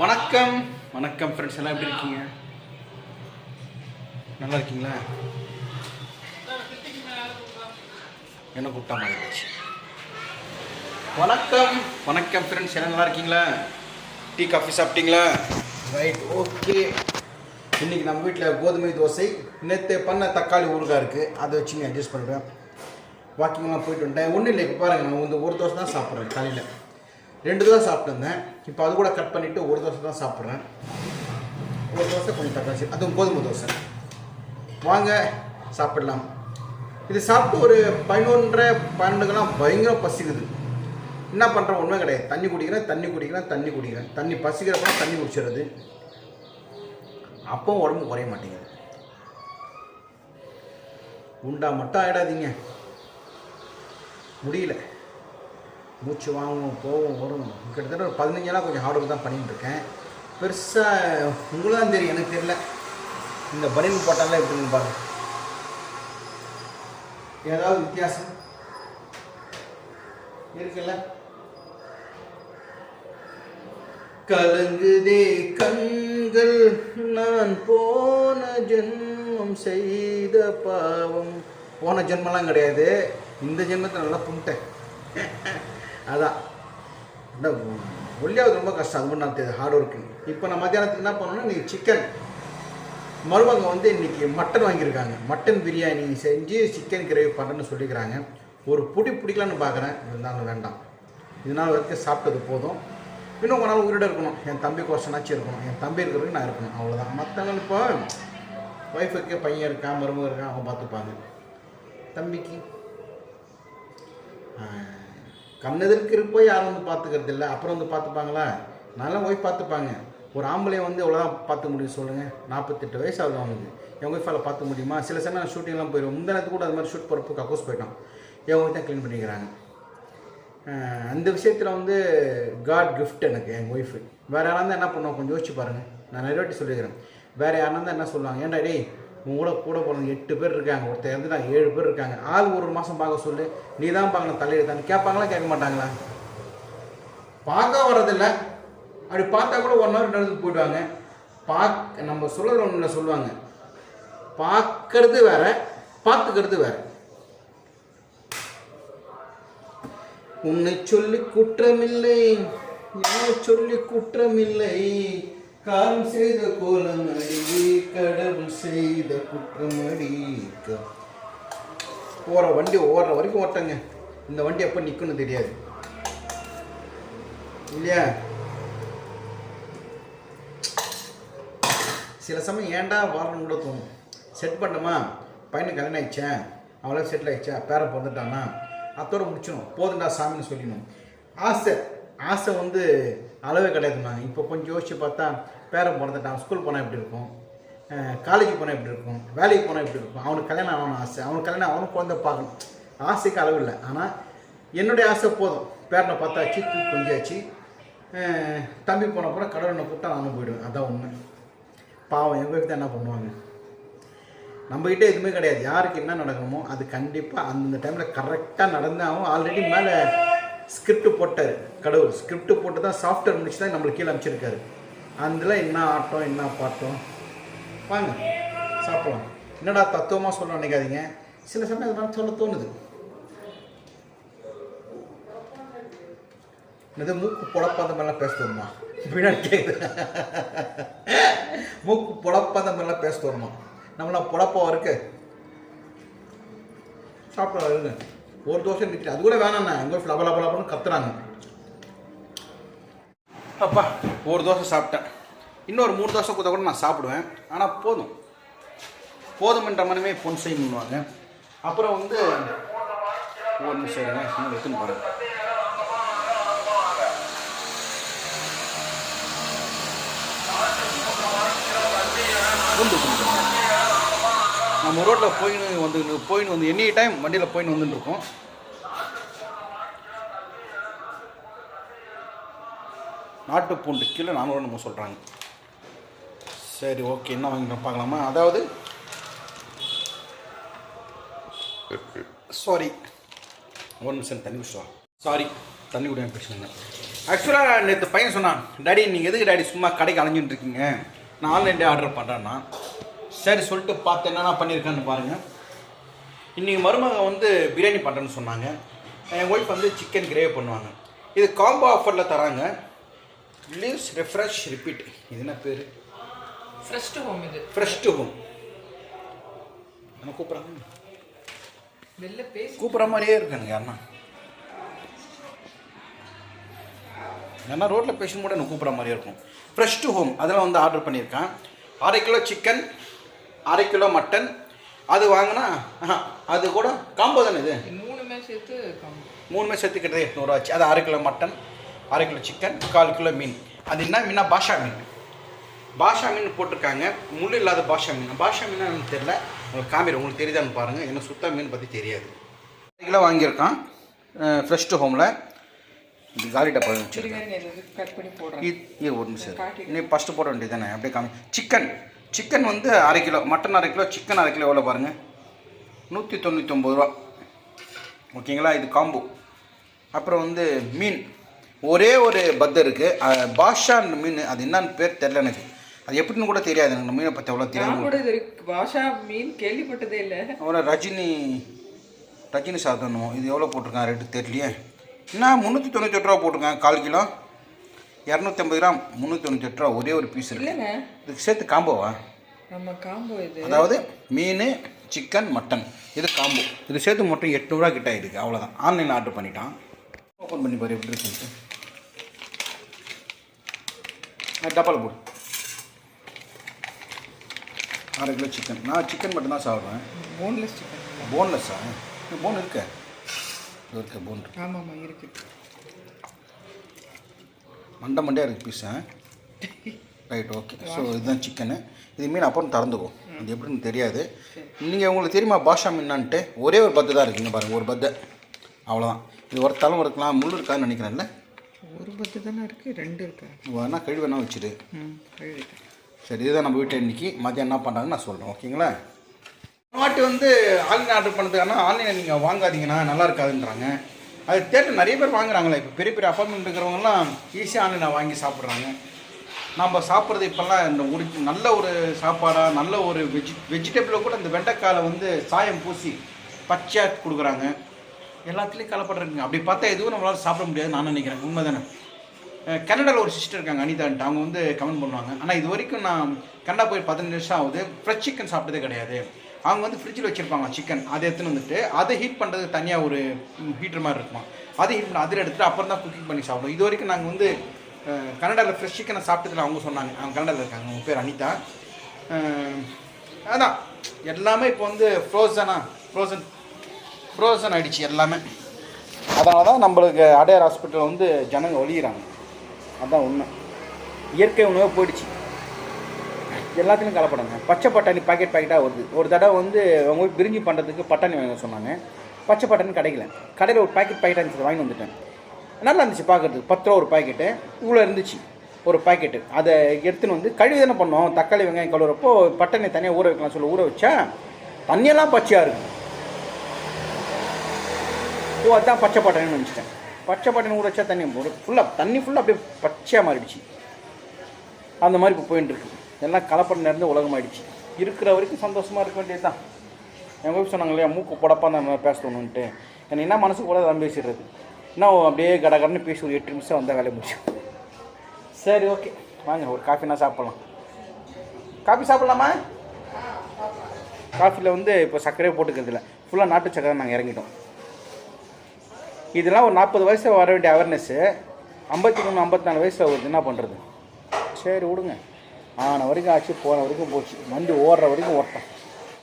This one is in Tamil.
வணக்கம். வணக்கம் ஃப்ரெண்ட்ஸ் எல்லாம் எப்படி இருக்கீங்க? நல்லா இருக்கீங்களா? என்ன கூப்பிட்டா மாதிரி இருந்துச்சு வணக்கம். வணக்கம் ஃப்ரெண்ட்ஸ் எல்லாம் நல்லா இருக்கீங்களா? டீ காஃபி சாப்பிட்டீங்களா? ரைட் ஓகே இன்றைக்கி நம்ம வீட்டில் கோதுமை தோசை நேற்று பண்ண தக்காளி ஊறுகாய் இருக்குது அதை வச்சு நீ அட்ஜஸ்ட் பண்ணுறேன் வாக்கிங்லாம் போயிட்டு வந்துட்டேன். ஒன்றும் இல்லை இப்போ பாருங்கள் நான் இந்த ஒரு தோசை தான் சாப்பிட்றேன் காலையில். ரெண்டு தோசை சாப்பிட்டுருந்தேன். இப்போ அது கூட கட் பண்ணிவிட்டு ஒரு தோசை தான் சாப்பிட்றேன். ஒரு தோசை கொஞ்சம் தக்காளி அதுவும் கோதுமை தோசை. வாங்க சாப்பிடலாம். இது சாப்பிட்டு ஒரு பதினொன்றரை பன்னெண்டுக்கெல்லாம் பயங்கர பசிக்குது. என்ன பண்ணுறோம் ஒன்றுமே கிடையாது. தண்ணி குடிக்கிறேன் தண்ணி குடிக்கிறேன் தண்ணி குடிக்கிறேன். தண்ணி பசிக்கிறப்ப தண்ணி குடிச்சிடுறது. அப்போ உடம்பு குறைய மாட்டேங்குது. உண்டா மட்டும் ஆகிடாதீங்க முடியல. மூச்சு வாங்கும் போகும் வரும். கிட்டத்தட்ட ஒரு பதினஞ்சு நாள் கொஞ்சம் ஹார்ட் ஒர்க் தான் பண்ணிட்டு இருக்கேன். பெருசாக உங்களுக்கு தான் தெரியும் எனக்கு தெரியல. இந்த பனியன் போட்டாலாம் எப்படின்னு பாருங்க. ஏதாவது வித்தியாசம்? இருக்குல்ல? கலங்குதே கண்கள் நான் போன ஜென்மம் செய்த பாவம். போன ஜென்மம்லாம் கிடையாது. இந்த ஜென்மத்தை நல்லா கும்பிட்டேன் அதான். இந்த ஒல்லியாவது ரொம்ப கஷ்டம். அது மட்டும் நான் ஹார்ட் ஒர்க்கு இப்போ நான் மத்தியானத்துக்கு என்ன பண்ணணும்னா நீ சிக்கன் மருமங்க வந்து இன்றைக்கி மட்டன் வாங்கியிருக்காங்க. மட்டன் பிரியாணி செஞ்சு சிக்கன் கிரேவி பண்ணுறேன்னு சொல்லிக்கிறாங்க ஒரு புடி பிடிக்கலான்னு பார்க்குறேன் இருந்தாலும் வேண்டாம். இதனால் வரைக்கும் சாப்பிட்டது போதும். இன்னும் ஒரு நாள் உயிரோட இருக்கணும். என் தம்பி கோஷனாச்சும் இருக்கணும். என் தம்பி இருக்கிறதுக்கு நான் இருக்கணும். அவ்வளோதான் மற்றவங்க இப்போ ஒய்ஃபுக்கு பையன் இருக்கான் மருமக இருக்கான் அவங்க பார்த்துப்பாங்க. தம்பிக்கு. கண்ணெதிர்க்கு இருப்போ யாரும் வந்து பார்த்துக்கிறது இல்லை. அப்புறம் வந்து பார்த்துப்பாங்களா? நல்லா ஒய்ஃப் பார்த்துப்பாங்க. ஒரு ஆம்பளையை வந்து எவ்வளோதான் பார்த்துக்க முடியும் சொல்லுங்கள் நாற்பத்தெட்டு வயசு ஆகுது அவனுக்கு. என் ஒய்ஃபால் பார்த்துக்க முடியுமா? சில சமயம் ஷூட்டிங்லாம் போயிடுவோம் முந்தினத்து கூட அது மாதிரி ஷூட் போகிறப்போ கக்கூஸ் போயிட்டோம் என் ஒய்ஃப் தான் க்ளீன் பண்ணிக்கிறாங்க. அந்த விஷயத்தில் வந்து காட் கிஃப்ட் எனக்கு எங்கள் ஒய்ஃபு வேறு யாராக இருந்தால் என்ன பண்ணுவோம் கொஞ்சம் யோசிச்சு பாருங்கள் நான் நிறைய வாட்டி சொல்லிக்கிறேன் வேறு யாராக இருந்தால் என்ன சொல்லுவாங்க? ஏன்டா டேய் உன் கூட கூட பிறந்த எட்டு பேர் இருக்காங்க ஒருத்தர் இருந்து நான் ஏழு பேர் இருக்காங்க. ஆள் ஒரு மாதம் பார்க்க சொல்லு. நீ தான் பார்க்கணும் தலையெழுத்தான்னு கேட்பாங்களா கேட்க மாட்டாங்களா? பார்க்க வர்றதில்ல. அப்படி பார்த்தா கூட ஒன் ஹவர் நடந்து போயிடுவாங்க. பார்க்க நம்ம சொல்கிறது ஒன்றில் சொல்லுவாங்க. பார்க்கறது வேற பார்த்துக்கிறது வேற. உன்னை சொல்லி குற்றமில்லை என்னை சொல்லி குற்றமில்லை. காலம் செய்த கோலம் அடி கடவுள் செய்த குற்றமடி போகிற வண்டி ஓடுற வரைக்கும் ஓட்டங்க. இந்த வண்டி எப்போ நிற்கணும் தெரியாது. இல்லையா? சில சமயம் ஏன்டா வரணும் கூட தோணும். செட் பண்ணுமா பையனுக்கு கல்யாணம் ஆயிடுச்சேன் அவளே செட்டில் ஆயிடுச்சா? பேரை பிறந்துட்டானா? அத்தோட முடிச்சிடும் போதுண்டா சாமின்னு சொல்லிடணும். ஆசை. ஆசை வந்து அளவே கிடையாதுண்ணா இப்போ கொஞ்சம் யோசிச்சு பார்த்தா பேரன் பிறந்துட்டான் ஸ்கூல் போனால் எப்படி இருக்கும்? காலேஜ் போனால் எப்படி இருக்கும்? வேலைக்கு போனால் எப்படி இருக்கும்? அவனுக்கு கல்யாணம் ஆகணும்னு ஆசை. அவனுக்கு கல்யாணம் அவனுக்கு குழந்தை பார்க்கணும். ஆசைக்கு அளவு இல்லை. ஆனால் என்னுடைய ஆசை போதும். பேரனை பார்த்தாச்சு தூக்கி கொஞ்சாச்சு. தம்பி போன கூட கடவுளை கூப்பிட்டா நானும் போயிடுவேன். அதான் உண்மை. பாவம் எங்கள் தான் என்ன பண்ணுவாங்க? நம்மக்கிட்ட எதுவுமே கிடையாது. யாருக்கு என்ன நடக்கணுமோ அது கண்டிப்பாக அந்தந்த டைமில் கரெக்டாக நடந்தாலும் ஆல்ரெடி மேலே ஸ்கிரிப்ட் போட்டார் கடவுள் ஸ்கிரிப்ட் போட்டு தான் சாஃப்ட்வேர் முடிச்சு தான் நம்மளுக்கு கீழே அமைச்சிருக்காரு அதில் என்ன ஆட்டம் என்ன பாட்டம்? வாங்க சாப்பிடலாம். என்னடா தத்துவமாக சொல்ல நினைக்காதீங்க. சில சமயம் அதெல்லாம் சொல்ல தோணுது. இது மூக்கு புடப்பாத மாதிரிலாம் பேச தோணுமா பின்னாடி மூக்கு புடப்பாத மாதிரிலாம் பேச தோணுமா நம்மளாம் புடப்பா இருக்கு. சாப்பிடலாம் இருங்க ஒரு தோசை நிற்கிறேன் அது கூட வேணாண்ணா. எங்கள் லப லப லபன்னு கத்துறாங்க. அப்பா ஒரு தோசை சாப்பிட்டேன். இன்னொரு மூணு தோசை கொடுத்தா கூட நான் சாப்பிடுவேன். ஆனால் போதும். போதுமன்ற மனமே பொன் செய்யணுவாங்க அப்புறம் வந்து ஒரு நிமிஷம் இன்னும் எடுத்துன்னு போகிறேன் பூண்டு நம்ம ரோட்டில் போயின்னு வந்து போயின்னு வந்து எனி டைம் வண்டியில் போயின்னு வந்துட்டு இருக்கோம். நாட்டு பூண்டு கிலோ நானூறு நம்ம சொல்கிறாங்க சரி ஓகே என்ன வாங்கி பார்க்கலாமா? அதாவது சாரி ஒரு நிமிஷம் தண்ணி விஷயம் சாரி தண்ணி குடியாம பேசுங்க ஆக்சுவலாக நேற்று பையன் சொன்னான் டாடி நீங்கள் எதுக்கு டாடி சும்மா கடைக்கு அலைஞ்சிட்டு இருக்கீங்க? நான் ஆன்லைன்லேயே ஆர்டர் பண்ணுறேன்னா சரி சொல்லிட்டு பார்த்து என்னென்ன பண்ணியிருக்கான்னு பாருங்கள் இன்றைக்கி மருமக வந்து பிரியாணி பண்ணுறேன்னு சொன்னாங்க. என் ஒய்ஃப் வந்து சிக்கன் கிரேவி பண்ணுவாங்க. இது காம்போ ஆஃபரில் தராங்க. லீவ்ஸ் ரெஃப்ரெஷ் ரிப்பீட் இது என்ன பேர்? ஃப்ரெஷ் டு ஹோம் இது. ஃப்ரெஷ் டு ஹோம் என்ன கூப்பிட்றாங்க வெளில பேசி கூப்பிட்ற மாதிரியே இருக்கானுங்க யாருன்னா? ஏன்னா ரோட்டில் பேசும் கூட எனக்கு கூப்பிட்ற மாதிரியே இருக்கும். ஃப்ரெஷ் டு ஹோம் அதெல்லாம் வந்து ஆர்டர் பண்ணியிருக்கேன். அரை கிலோ சிக்கன் அரை கிலோ மட்டன். அது வாங்கினா அது கூட காம்போ தானே இது? மூணுமே சேர்த்து மூணுமே சேர்த்து கிட்டத்தட்ட எட்நூறுவா ஆச்சு. அது அரை கிலோ மட்டன் அரை கிலோ சிக்கன் கால் கிலோ மீன். அது என்ன மீனா பாஷா மீன். பாஷா மீன் போட்டிருக்காங்க. முள் இல்லாத பாஷா மீன். பாஷா மீனா எனக்கு தெரியல. உங்களுக்கு காமிக்கிறேன். உங்களுக்கு தெரியுதான்னு பாருங்கள் எனக்கு சுத்தா மீன் பற்றி தெரியாது. அரை கிலோ வாங்கியிருக்கான். ஃப்ரெஷ் டு ஹோமில் இது காலி டப்பா வச்சுருக்கேன். இது ஒரு நிமிஷம். நீ ஃபஸ்ட்டு போட வேண்டியது தானே. அப்படியே காமி. சிக்கன். சிக்கன் வந்து அரை கிலோ மட்டன் அரை கிலோ சிக்கன் அரை கிலோ எவ்வளோ பாருங்கள் நூற்றி தொண்ணூத்தொம்பது ரூபா. ஓகேங்களா? இது காம்போ அப்புறம் வந்து மீன். ஒரே ஒரு பத்து இருக்குது பாஷான் மீன் அது என்னன்னு பேர் தெரில எனக்கு. அது எப்படின்னு கூட தெரியாது. எனக்கு மீனை பற்றி அவ்வளோ நான் தெரியாது பாஷா மீன் கேள்விப்பட்டதே இல்லை. அப்புறம் ரஜினி ரஜினி சாதனம் இது எவ்வளோ போட்டிருக்கான்? ரேட்டு தெரியலையே. என்ன? முந்நூற்றி தொண்ணூற்றி ரூபா போட்டிருக்காங்க கால் கிலோ? இரநூத்தம்பது கிராம் முந்நூற்றி தொண்ணூற்றி ரூபா ஒரே ஒரு பீஸ் இருக்கு. இல்லைங்க. இதுக்கு சேர்த்து காம்போவா நம்ம காம்போ இது. அதாவது மீன் சிக்கன் மட்டன் இது காம்போ இது சேர்த்து மட்டும் எட்நூறுவா கிட்ட இருக்கு அவ்வளோதான் ஆன்லைனில் ஆர்டர் பண்ணிட்டான். ஓப்பன் பண்ணி பாரு எப்படி இருக்குன்ட்டு. டப்பால் போடு. அரை கிலோ சிக்கன் நான் சிக்கன் மட்டும் தான் சாப்பிடுவேன். போன்லெஸ் சிக்கன் போன்லெஸ்ஸா போன் இருக்க இருக்க? போன் இருக்கு ஆமாம் ஆமாம் இருக்கு. மண்டை மண்டையாக இருக்குது பீஸா ரைட் ஓகே ஸோ இதுதான் சிக்கனு இது மீன் அப்புறம் திறந்துக்கும் அது எப்படின்னு தெரியாது. நீங்கள் உங்களுக்கு தெரியுமா பாஷா மீனான்ட்டு ஒரே ஒரு பத்து தான் இருக்குங்க பாருங்கள் ஒரு பத்தை. அவ்வளோதான் இது ஒரு தலம் இருக்கலாம் முள் இருக்காதுன்னு நினைக்கிறேன்ல? ஒரு பத்து தானே இருக்கு ரெண்டு இருக்கா? வேணா கழுவி வேணா வச்சுடு. சரி இதுதான் நம்ம வீட்டில் இன்னைக்கு. மதியம் என்ன பண்ணுறாங்கன்னு நான் சொல்கிறேன் ஓகேங்களா? வாட்டி வந்து ஆன்லைன் ஆர்டர் பண்ணதுக்கான ஆன்லைனில் நீங்கள் வாங்காதீங்கன்னா நல்லா இருக்காதுன்றாங்க. அது தேட்டர் நிறைய பேர் வாங்குறாங்களே. இப்போ பெரிய பெரிய அப்பார்ட்மெண்ட் இருக்கிறவங்கலாம் ஈஸியாக ஆன்லைனில் வாங்கி சாப்பிட்றாங்க. நம்ம சாப்பிட்றது இப்போல்லாம் இந்த ஒரு நல்ல ஒரு சாப்பாடாக நல்ல ஒரு வெஜி வெஜிடபிளில் கூட இந்த வெண்டைக்காயில் வந்து சாயம் பூசி பச்சையாக கொடுக்குறாங்க. எல்லாத்துலேயும் கலப்படுறாங்க அப்படி பார்த்தா எதுவும் நம்மளால் சாப்பிட முடியாது நான் நினைக்கிறேன். உண்மை தானே கன்னடாவில் ஒரு சிஸ்டர் இருக்காங்க அனிதான்ட்டு அவங்க வந்து கமெண்ட் பண்ணுவாங்க. ஆனால் இது வரைக்கும் நான் கனடா போய் பதினஞ்சு நிமிஷம் ஆகுது. ஃப்ரெஷ் சிக்கன் சாப்பிட்டதே கிடையாது. அவங்க வந்து ஃப்ரிட்ஜில் வச்சுருப்பாங்க சிக்கன் அதை எடுத்துன்னு வந்துட்டு அதை ஹீட் பண்ணுறது தனியாக ஒரு ஹீட்டர் மாதிரி இருக்குமா? அதை ஹீட் பண்ணி அதில் எடுத்துகிட்டு அப்புறம் தான் குக்கிங் பண்ணி சாப்பிடும் இது வரைக்கும் நாங்கள் வந்து கனடாவில் ஃப்ரெஷ் சிக்கனை சாப்பிட்டதில் அவங்க சொன்னாங்க. அவங்க கனடாவில் இருக்காங்க. அவங்க பேர் அனிதா. அதான். எல்லாமே இப்போ வந்து ஃப்ரோசனாக ஃப்ரோசன் ஃப்ரோசன் ஆகிடுச்சு எல்லாமே. அதனால தான் நம்மளுக்கு அடையார் ஹாஸ்பிட்டல் வந்து ஜனங்க ஒழிகிறாங்க அதுதான் உண்மை. இயற்கை உணவு போயிடுச்சு. எல்லாத்துலையும் கலப்படங்க பச்சை பட்டாணி பாக்கெட் பாக்கெட்டாக வருது. ஒரு தடவை வந்து அவங்க போய் பிரிஞ்சு பண்ணுறதுக்கு பட்டாணி வாங்க சொன்னாங்க. பச்சை பட்டாணி கிடைக்கல. கடையில் ஒரு பாக்கெட் பாக்கெட்டாக இருந்துச்சு வாங்கி வந்துட்டேன். நல்லா இருந்துச்சு பார்க்குறதுக்கு. பத்து ரூபா ஒரு பாக்கெட்டு இவ்வளோ இருந்துச்சு ஒரு பாக்கெட்டு அதை எடுத்துன்னு வந்து கழுவி தானே பண்ணோம். தக்காளி வெங்காயம் கழுவுறப்போ பட்டாணி தனியாக ஊற வைக்கலாம் சொல்லி ஊற வச்சா தண்ணியெல்லாம் பச்சையாக இருக்கும் ஓ அதுதான் பச்சை பட்டாணின்னு நினச்சிட்டேன். பச்சை பட்டாணி ஊற வச்சா தண்ணி ஒரு ஃபுல்லாக தண்ணி ஃபுல்லாக அப்படியே பச்சையாக மாறிடுச்சு. அந்த மாதிரி இப்போ போயின்னு இருக்கு எல்லாம் கலப்படம் நிறைந்த உலகமாயிடுச்சு. இருக்கிற வரைக்கும் சந்தோஷமாக இருக்க வேண்டியது தான் எங்கள் ஒய்ஃப் சொன்னாங்க இல்லையா மூக்கு புடப்பா நம்ம பேசணுன்ட்டு எனக்கு என்ன மனசு கூட தான் பேசிடுறது. என்ன அப்படியே கடகடன்னு பேசி ஒரு எட்டு நிமிஷம் வந்தால் வேலையை முடிச்சு சரி ஓகே வாங்க ஒரு காஃபினா சாப்பிட்லாம். காஃபி சாப்பிட்லாமா? காஃபியில் வந்து இப்போ சர்க்கரையே போட்டுக்கிறது இல்லை. ஃபுல்லாக நாட்டு சக்கரை நாங்கள் இறங்கிட்டோம். இதெல்லாம் ஒரு நாற்பது வயசு வர வேண்டிய அவேர்னஸ்ஸு ஐம்பத்தி மூணு ஐம்பத்தி நாலு வயசில் ஒரு என்ன பண்ணுறது சரி விடுங்க. ஆன வரைக்கும் ஆச்சு போன வரைக்கும் போச்சு. வண்டி ஓடுற வரைக்கும் ஓட்டேன்